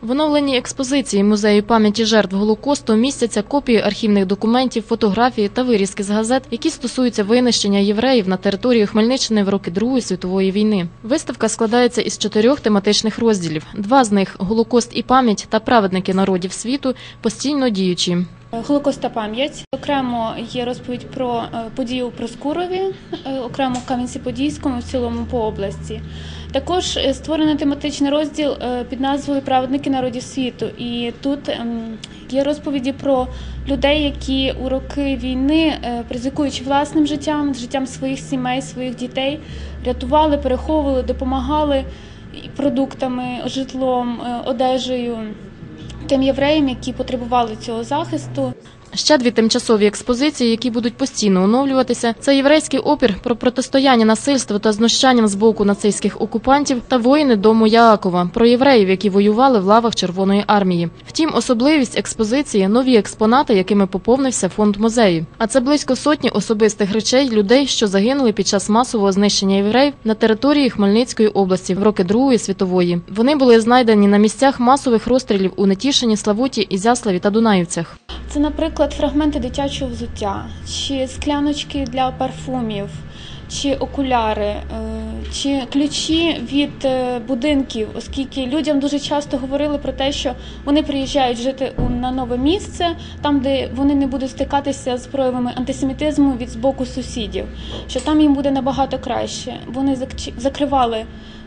В оновленій експозиції музею пам'яті жертв Голокосту містяться копії архівних документів, фотографії та вирізки з газет, які стосуються винищення євреїв на території Хмельниччини в роки Другої світової війни. Виставка складається із чотирьох тематичних розділів. Два з них Голокост і пам'ять та праведники народів світу постійно діючі. Голокост та пам'ять. Окремо є розповідь про е, подію у Проскурові, е, окремо в Кам'янці-Подільському, в цілому по області. Також е, створений тематичний розділ під назвою Праведники народів світу. І тут ем, є розповіді про людей, які у роки війни, е, ризикуючи власним життям, життям своїх сімей, своїх дітей, рятували, переховували, допомагали продуктами, житлом, одежею тим євреям, які потребували цього захисту. Ще дві тимчасові експозиції, які будуть постійно оновлюватися, це єврейський опір про протистояння насильству та знущанням з боку нацистських окупантів та воїни дому Яакова про євреїв, які воювали в лавах Червоної армії. Втім, особливість експозиції нові експонати, якими поповнився фонд музею. А це близько сотні особистих речей людей, що загинули під час масового знищення євреїв на території Хмельницької області в роки Другої світової. Вони були знайдені на місцях масових розстрілів у Нетішині, Славуті, Ізяславі та Дунаївцях. Це, наприклад, фрагменти дитячого взуття, чи скляночки для парфумів, чи окуляри, е, чи ключі від е, будинків, оскільки людям дуже часто говорили про те, що вони приїжджають жити на нове місце, там, де вони не будуть стикатися з проявами антисемітизму від з боку сусідів, що там їм буде набагато краще. Вони закривали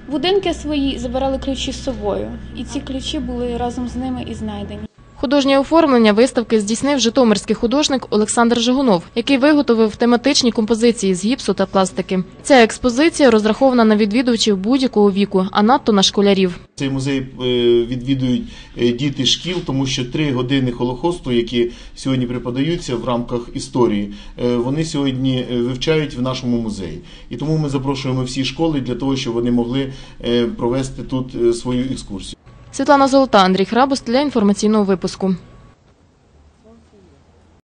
будинки свої, забирали ключі з собою, і ці ключі були разом з ними і знайдені. Художнє оформлення виставки здійснив житомирський художник Олександр Жигунов, який виготовив тематичні композиції з гіпсу та пластики. Ця експозиція розрахована на відвідувачів будь-якого віку, а надто на школярів. Цей музей е, відвідують е, діти шкіл, тому що три години Холокосту, які сьогодні преподаються в рамках історії, е, вони сьогодні вивчають в нашому музеї. І тому ми запрошуємо всі школи для того, щоб вони могли провести тут свою екскурсію. Світлана Золота, Андрій Храбус для інформаційного випуску.